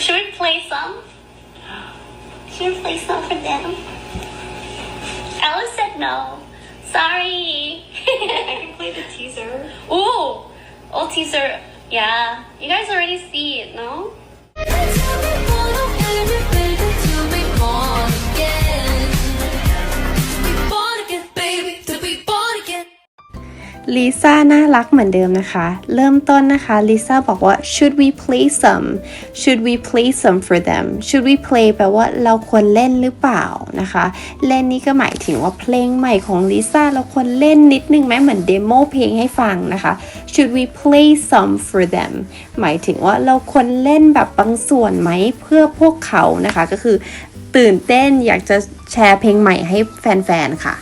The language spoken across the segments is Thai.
should we play some? Should we play some for them? Alice said no. Sorry. I can play the teaser. Ooh old teaser. Yeah you guys already see it no ลิซ่าน่ารักเหมือนเดิมนะคะ เริ่มต้นนะคะลิซ่าบอกว่า should we play some should we play some for them should we play แปลว่าเราควรเล่นหรือเปล่านะคะ เล่นนี่ก็หมายถึงว่าเพลงใหม่ของลิซ่าเราควรเล่นนิดนึงไหมเหมือนเดโมเพลงให้ฟังนะคะ should we play some for them หมายถึงว่าเราควรเล่นแบบบางส่วนไหมเพื่อพวกเขานะคะ ก็คือตื่นเต้นอยากจะแชร์เพลงใหม่ให้แฟนๆค่ะ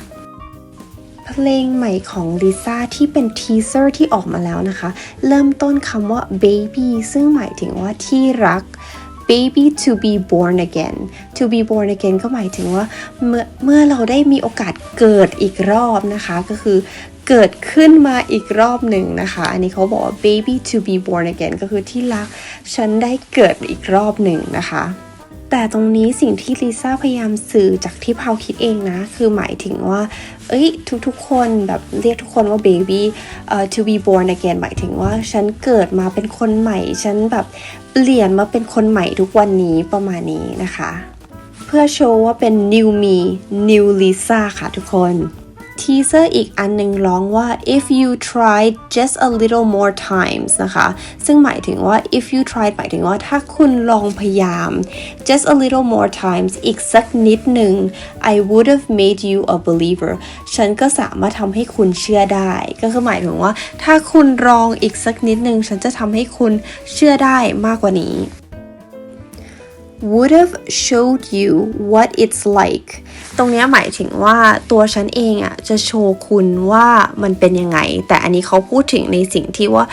ลงใหม่ของลิซ่าที่เป็นทีเซอร์ที่ออกมาแล้วนะคะ เริ่มต้นคำว่า baby ซึ่งหมายถึงว่าที่รัก baby to be born again to be born again ก็หมายถึงว่าเมื่อเมื่อเราได้มีโอกาสเกิดอีกรอบนะคะ ก็คือเกิดขึ้นมาอีกรอบหนึ่งนะคะ อันนี้เขาบอกว่า baby to be born again ก็คือที่รัก ฉันได้เกิดอีกรอบหนึ่งนะคะ แต่ตรงนี้สิ่งที่ลิซ่าพยายามสื่อจากที่พาวคิดเองนะ คือหมายถึงว่า เอ้ยทุกๆคนแบบเรียกทุกคนว่า baby เอ่อ to be born again หมายถึงว่าฉันเกิดมาเป็นคนใหม่ ฉันแบบเปลี่ยนมาเป็นคนใหม่ทุกวันนี้ประมาณนี้นะคะ เพื่อโชว์ว่าเป็น new me new Lisa ค่ะทุกคน ทีเซอร์อีกอันหนึ่งร้องว่า if you tried just a little more times นะคะ ซึ่งหมายถึงว่า if you tried หมายถึงว่าถ้าคุณลองพยายาม just a little more times อีกสักนิดหนึ่ง I would have made you a believer ฉันก็สามารถทำให้คุณเชื่อได้ ก็คือหมายถึงว่า ถ้าคุณลองอีกสักนิดหนึ่งฉันจะทำให้คุณเชื่อได้มากกว่านี้ would have showed you what it's like ตรงนี้หมายถึงว่าตัวฉันเองอะจะโชว์คุณว่ามันเป็นยังไง แต่อันนี้เขาพูดถึงในสิ่งที่ว่า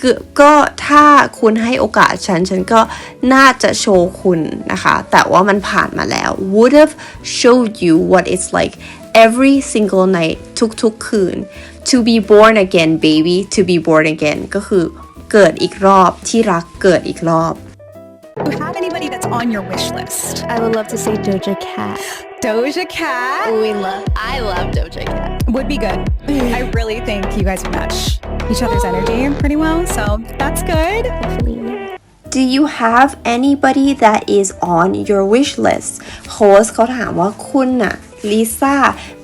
ก็ก็ถ้าคุณให้โอกาสฉัน ฉันก็น่าจะโชว์คุณนะคะ แต่ว่ามันผ่านมาแล้ว would have showed you what it's like every single night ทุกๆคืน to be born again baby to be born again ก็คือเกิดอีกรอบที่รักเกิดอีกรอบ Do you have anybody that's on your wish list? I would love to say Doja Cat. Doja Cat We love. I love Doja Cat. would be good. I really think you guys would match each other's energy pretty well, so that's good. Do you have anybody that is on your wish list โค้ชเขาถามว่าคุณน่ะ ลิซ่า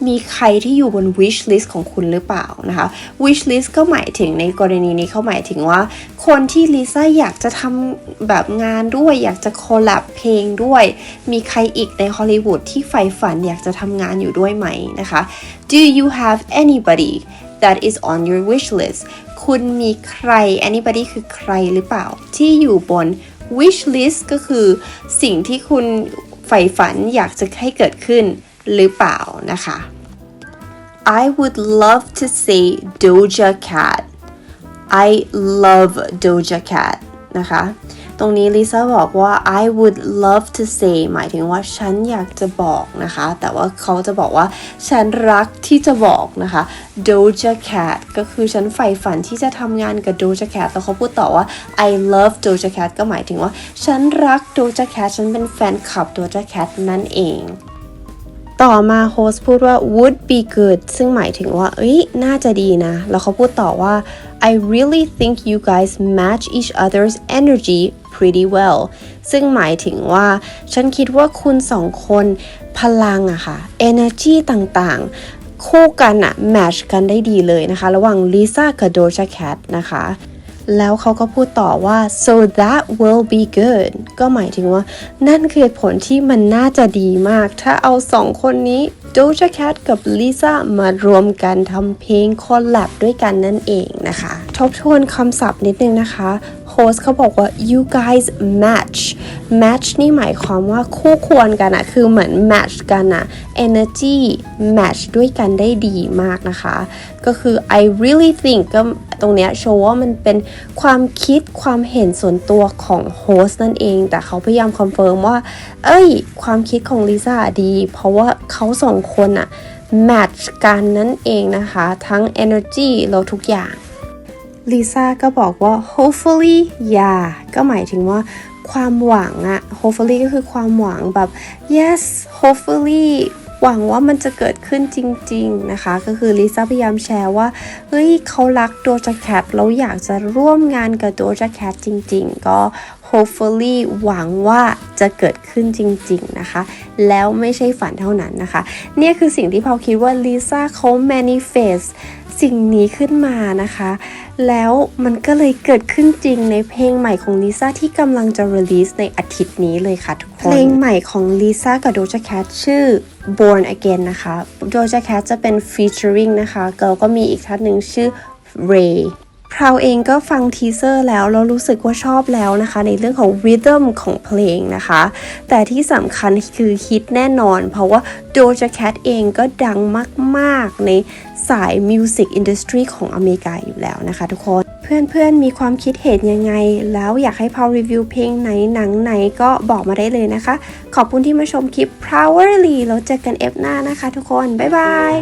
มีใครที่อยู่บน wish list ของคุณหรือเปล่านะคะ wish list ก็หมายถึงในกรณีนี้เขาหมายถึงว่า คนที่ลิซ่าอยากจะทำแบบงานด้วย อยากจะคอลแลบเพลงด้วย มีใครอีกในฮอลลีวูดที่ใฝ่ฝันอยากจะทำงานอยู่ด้วยไหมนะคะ Do you have anybody that is on your wish list คุณมีใคร anybody คือใครหรือเปล่า ที่อยู่บน wish list ก็คือสิ่งที่คุณใฝ่ฝันอยากจะให้เกิดขึ้น หรือเปล่านะคะ I would love to say Doja Cat I love Doja Cat นะคะ ตรงนี้ลิซ่าบอกว่า I would love to say หมายถึงว่าฉันอยากจะบอกนะคะ แต่ว่าเขาจะบอกว่าฉันรักที่จะบอกนะคะ Doja Cat ก็คือฉันใฝ่ฝันที่จะทำงานกับ Doja Cat แล้วเขาพูดต่อว่า I love Doja Cat ก็หมายถึงว่า ฉันรัก Doja Cat ฉันเป็นแฟนคลับ Doja Cat นั่นเอง ต่อมาโฮสพูดว่า would be good ซึ่งหมายถึงว่า เอ้ย น่าจะดีนะ แล้วเขาพูดต่อว่า I really think you guys match each other's energy pretty well ซึ่งหมายถึงว่า ฉันคิดว่าคุณสองคนพลังอะค่ะ energy ต่างๆ คู่กันอะ match กันได้ดีเลยนะคะ ระหว่างลิซ่ากับ Doja Cat นะคะ แล้วเขาก็พูดต่อว่า so that will be good ก็หมายถึงว่า นั่นคือเหตุผลที่มันน่าจะดีมาก ถ้าเอาสองคนนี้ Doja Cat กับ Lisa มารวมกันทำเพลงคอลแลบด้วยกันนั่นเองนะคะ ทบทวนคำศัพท์นิดนึงนะคะโฮสเขาบอกว่า you guys match match นี่หมายความว่าคู่ควรกันอะคือเหมือน match กันอะ energy match ด้วยกันได้ดีมากนะคะ ก็คือ I really think ก็ ตรงเนี้ยโชว์ว่ามันเป็นความคิดความเห็นส่วนตัวของโฮสต์นั่นเอง แต่เขาพยายามคอนเฟิร์มว่า เอ้ย ความคิดของลิซ่าดี เพราะว่าเขาสองคนอะ match กันนั่นเองนะคะ ทั้ง energy แล้วทุกอย่างลิซ่าก็บอกว่า hopefully yeah ก็หมายถึงว่าความหวังอะ hopefully ก็คือความหวังแบบ yes hopefully หวังว่ามันจะเกิดขึ้นจริง ๆนะคะ ก็คือลิซ่าพยายามแชร์ว่าเฮ้ยเขารัก Doja Cat แล้วอยากจะร่วมงานกับ Doja Cat จริง ๆ ก็ hopefully หวังว่าจะเกิดขึ้นจริง ๆ นะคะ แล้วไม่ใช่ฝันเท่านั้นนะคะ เนี่ยคือสิ่งที่พอคิดว่าลิซ่าเขา manifest สิ่งนี้ขึ้นมานะคะ แล้วมันก็เลยเกิดขึ้นจริงในเพลงใหม่ของลิซ่าที่กำลังจะ release ในอาทิตย์นี้เลยค่ะทุกคน เพลงใหม่ของลิซ่ากับโดจ a แคทชื่อ Born Again นะคะโดจ a แคทจะเป็น featuring นะคะแล้วก็มีอีกท่านหนึ่งชื่อ Ray พราวเองก็ฟังทีเซอร์แล้วแล้วรู้สึกว่าชอบแล้วนะคะ ในเรื่องของ rhythm ของเพลงนะคะ แต่ที่สำคัญคือฮิตแน่นอน เพราะว่า Doja Cat เองก็ดังมากๆ ในสาย Music Industry ของอเมริกาอยู่แล้วนะคะทุกคนเพื่อนๆ มีความคิดเห็นยังไง แล้วอยากให้พาวรีวิวเพลงไหนหนังไหนก็บอกมาได้เลยนะคะ ขอบคุณที่มาชมคลิป Powerly แล้วเจอกันเอฟหน้านะคะทุกคน บ๊ายบาย